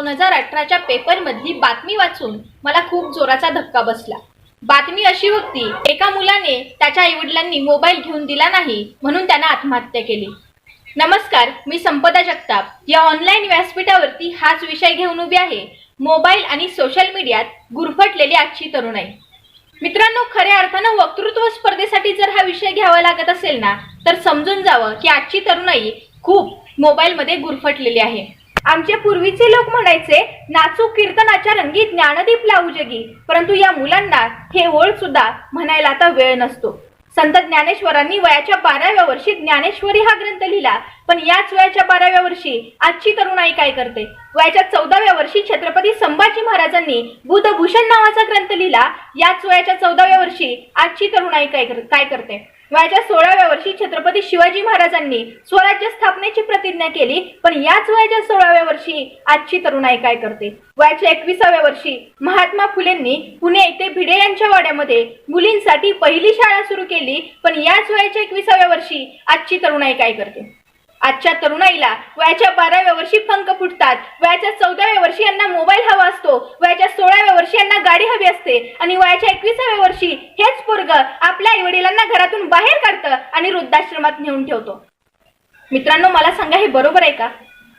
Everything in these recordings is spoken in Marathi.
दोन हजार अठराच्या पेपरमधली बातमी वाचून मला खूप जोराचा धक्का बसला. बातमी अशी होती एका मुलाने त्याच्या आईवडिलांनी मोबाईल घेऊन दिला नाही म्हणून त्यानं आत्महत्या केली. नमस्कार मी संपदा जगताप. या ऑनलाईन व्यासपीठावरती हाच विषय घेऊन उभी आहे. मोबाईल आणि सोशल मीडियात गुरफटलेली आजची तरुणाई मित्रांनो खऱ्या अर्थानं वक्तृत्व स्पर्धेसाठी जर हा विषय घ्यावा लागत असेल ना तर समजून जावं की आजची तरुणाई खूप मोबाईलमध्ये गुरफटलेली आहे. आमचे पूर्वीचे लोक म्हणायचे नाचू कीर्तनाच्या रंगी ज्ञानदीप लावू जगी. परंतु या मुलांना हे ओळ सुद्धा म्हणायला आता वेळ नसतो. संत ज्ञानेश्वरांनी वयाच्या बाराव्या वर्षी ज्ञानेश्वरी हा ग्रंथ लिहिला. पण याच वयाच्या बाराव्या वर्षी आजची तरुणाई काय करते? वयाच्या चौदाव्या वर्षी छत्रपती संभाजी महाराजांनी बुधभूषण नावाचा ग्रंथ लिहिला. याच वयाच्या चौदाव्या वर्षी आजची तरुणाई काय काय करते? वयाच्या सोळाव्या वर्षी छत्रपती शिवाजी महाराजांनी स्वराज्य स्थापनेची प्रतिज्ञा केली पण याच वयाच्या सोळाव्या वर्षी आजची तरुणाई काय करते? वयाच्या एकविसाव्या वर्षी महात्मा फुलेंनी पुणे येथे भिडे यांच्या वाड्यामध्ये मुलींसाठी पहिली शाळा सुरू केली पण याच वयाच्या एकविसाव्या वर्षी आजची तरुणाई काय करते? आजच्या तरुणाईला वयाच्या बाराव्या वर्षी पंख फुटतात. वयाच्या चौदाव्या वर्षी यांना मोबाईल हवा असतो. वयाच्या सोळाव्या वर्षी यांना गाडी हवी असते. आणि वयाच्या एकविसाव्या वर्षी हेच पोरग आपल्या आई वडिलांना घरातून बाहेर काढतं आणि वृद्धाश्रमात नेऊन ठेवतो. मित्रांनो मला सांगा हे बरोबर आहे का?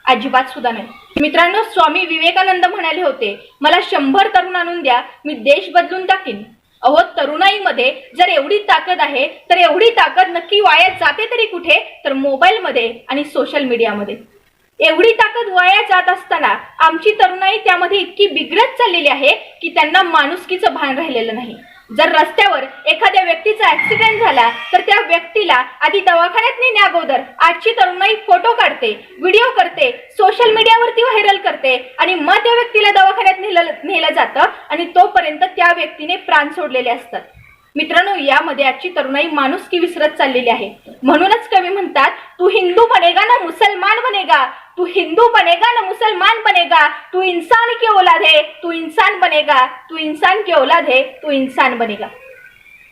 अजिबात सुद्धा नाही. मित्रांनो स्वामी विवेकानंद म्हणाले होते मला शंभर तरुण आणून द्या मी देश बदलून टाकीन. अहो तरुणाईमध्ये जर एवढी ताकद आहे तर एवढी ताकद नक्की वाया जाते तरी कुठे? तर मोबाईलमध्ये आणि सोशल मीडियामध्ये. एवढी ताकद वाया जात असताना आमची तरुणाई त्यामध्ये इतकी बिघडत चाललेली आहे की त्यांना माणुसकीचं भान राहिलेलं नाही. जर रस्त्यावर एखाद्या व्यक्तीचा ऍक्सिडेंट झाला तर त्या व्यक्तीला आधी दवाखान्यात नेण्या अगोदर आजची तरुणाई फोटो काढते व्हिडिओ करते सोशल मीडियावरती व्हायरल करते आणि मग त्या व्यक्तीला दवाखान्यात नेलं नेलं जातं आणि तोपर्यंत त्या व्यक्तीने प्राण सोडलेले असतात. मित्रांनो यामध्ये आजची तरुणाई माणुसकी विसरत चाललेली आहे. म्हणूनच कवी म्हणतात तू हिंदू बनेगा ना मुसलमान बनेगा. तू हिंदू बनेगा ना मुसलमान बनेगा. तू इंसान की औलाद है तू इंसान बनेगा. तू इंसान की औलाद है तू इंसान बनेगा.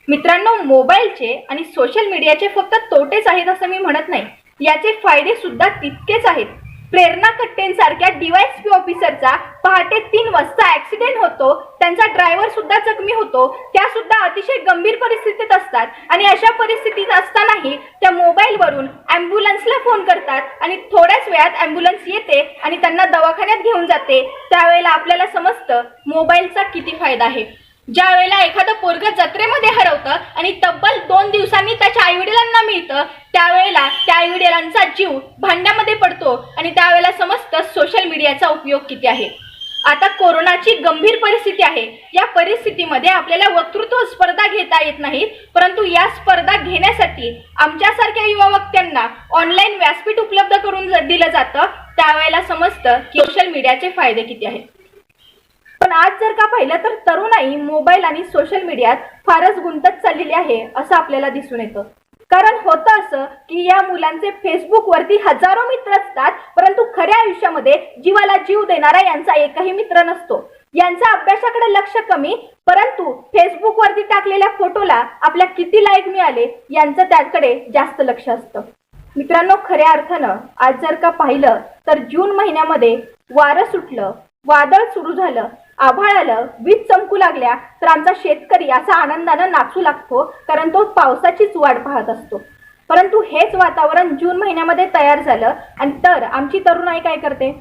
मित्रांनो मोबाईलचे आणि सोशल मीडियाचे फक्त तोटेच आहेत असं मी म्हणत नाही. याचे फायदे सुद्धा तितकेच आहेत. प्रेरणा कट्टेंसारख्या डीवायएसपी ऑफिसरचा पहाटे तीन वाजता ऍक्सिडेंट होतो. त्यांचा ड्रायव्हर सुद्धा जखमी होतो. त्या सुद्धा अतिशय गंभीर परिस्थितीत असतात. आणि अशा परिस्थितीत असतानाही त्या मोबाईलवरून ॲम्ब्युलन्सला फोन करतात आणि थोड्याच वेळात ॲम्ब्युलन्स येते आणि त्यांना दवाखान्यात घेऊन जाते. त्यावेळेला आपल्याला समजतं मोबाईलचा किती फायदा आहे. ज्या वेळेला एखादं पोरग जत्रेमध्ये हरवतं आणि तब्बल दोन दिवसांनी त्याच्या आईवडिलांना मिळतं त्यावेळेला त्या आईवडिलांचा जीव भांड्यामध्ये पडतो आणि त्यावेळेला समजतं सोशल मीडियाचा उपयोग किती आहे? आता कोरोनाची गंभीर परिस्थिती आहे. या परिस्थितीमध्ये आपल्याला वक्तृत्व स्पर्धा घेता येत नाहीत परंतु या स्पर्धा घेण्यासाठी आमच्यासारख्या युवा वक्त्यांना ऑनलाईन व्यासपीठ उपलब्ध करून दिलं जातं त्यावेळेला समजतं की सोशल मीडियाचे फायदे किती आहेत? पण आज जर का पाहिलं तर तरुणाई मोबाईल आणि सोशल मीडियात फारच गुंतत चाललेली आहे असं आपल्याला दिसून येतं. कारण होतं असं की या मुलांचे फेसबुक वरती हजारो मित्र असतात परंतु खऱ्या आयुष्यामध्ये जीवाला जीव देणारा यांचा एकही मित्र नसतो. यांचा अभ्यासाकडे लक्ष कमी परंतु फेसबुक वरती टाकलेल्या फोटोला आपल्या किती लाईक मिळाले यांचं त्याकडे जास्त लक्ष असतं. मित्रांनो खऱ्या अर्थानं आज जर का पाहिलं तर जून महिन्यामध्ये वारं सुटलं वादळ सुरू झालं आभाळ आलं वीज चमकू लागल्या तर आमचा शेतकरी असा आनंदानं नाचू लागतो कारण तो पावसाचीच वाट पाहत असतो. परंतु हेच वातावरण जून महिन्यामध्ये तयार झालं आणि तर आमची तरुणाई काय करते?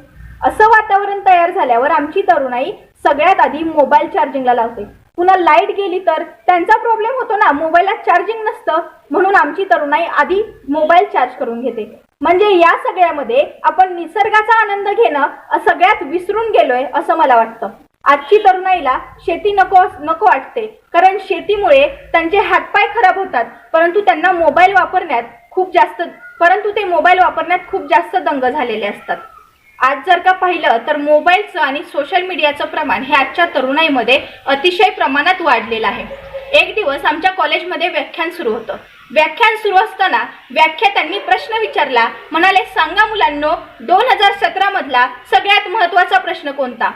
असं वातावरण तयार झाल्यावर आमची तरुणाई सगळ्यात आधी मोबाईल चार्जिंगला लावते. पुन्हा लाइट गेली तर त्यांचा प्रॉब्लेम होतो ना मोबाईलला चार्जिंग नसतं म्हणून आमची तरुणाई आधी मोबाईल चार्ज करून घेते. म्हणजे या सगळ्यामध्ये आपण निसर्गाचा आनंद घेणं सगळ्यात विसरून गेलोय असं मला वाटतं. आजची तरुणाईला शेती नको नको वाटते. कारण शेतीमुळे त्यांचे हातपाय खराब होतात. परंतु त्यांना मोबाईल वापरण्यात खूप जास्त परंतु ते मोबाईल वापरण्यात खूप जास्त दंग झालेले असतात. आज जर का पाहिलं तर मोबाईलचं आणि सोशल मीडियाचं प्रमाण हे आजच्या तरुणाईमध्ये अतिशय प्रमाणात वाढलेलं आहे. एक दिवस आमच्या कॉलेजमध्ये व्याख्यान सुरू होतं. व्याख्यान सुरू असताना व्याख्यात्यांनी प्रश्न विचारला. म्हणाले सांगा मुलांनो दोन हजार सतरा मधला सगळ्यात महत्त्वाचा प्रश्न कोणता?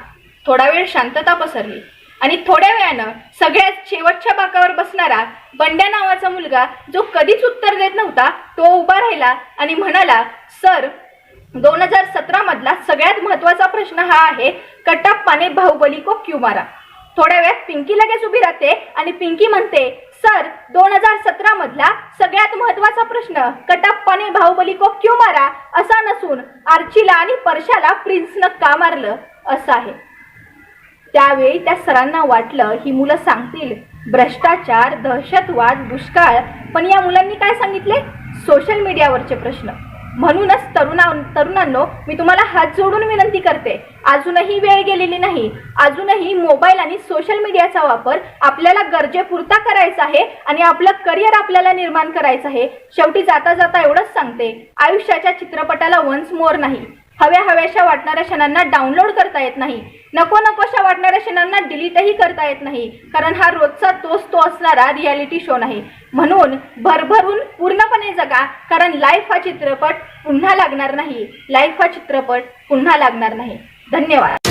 थोडा वेळ शांतता पसरली. आणि थोड्या वेळानं सगळ्यात शेवटच्या बाकावर बसणारा बंड्या नावाचा मुलगा जो कधीच उत्तर देत नव्हता तो उभा राहिला आणि म्हणाला सर दोन हजार सतरा मधला सगळ्यात महत्त्वाचा प्रश्न हा आहे कटप्पाने बाहुबली को क्यू मारा? थोड्या वेळात पिंकी लगेच उभी राहते आणि पिंकी म्हणते सर दोन हजार सतरा मधला सगळ्यात महत्त्वाचा प्रश्न कटप्पाने बाहुबली को क्यू मारा असा नसून आर्चीला आणि परशाला प्रिन्सनं का मारलं? असं आहे. त्यावेळी त्या सरांना वाटलं ही मुलं सांगतील. भ्रष्टाचार दहशतवाद दुष्काळ. पण या मुलांनी काय सांगितले? सोशल मीडियावरचे प्रश्न. म्हणूनच तरुणा तरुणांनो मी तुम्हाला हात जोडून विनंती करते. अजूनही वेळ गेलेली नाही. अजूनही मोबाईल आणि सोशल मीडियाचा वापर आपल्याला गरजेपुरता करायचा आहे आणि आपलं करिअर आपल्याला निर्माण करायचं आहे. शेवटी जाता जाता एवढंच सांगते. आयुष्याच्या चित्रपटाला वन्स मोर नाही. हव्या हव्याशा वाटणाऱ्या क्षणांना डाउनलोड करता येत नाही. नको नकोशा वाटणाऱ्या क्षणांना डिलीटही करता येत नाही. कारण हा रोजचा तोच तो असणारा रियालिटी शो नाही. म्हणून भरभरून पूर्णपणे जगा कारण लाईफ हा चित्रपट पुन्हा लागणार नाही. लाईफ हा चित्रपट पुन्हा लागणार नाही. धन्यवाद.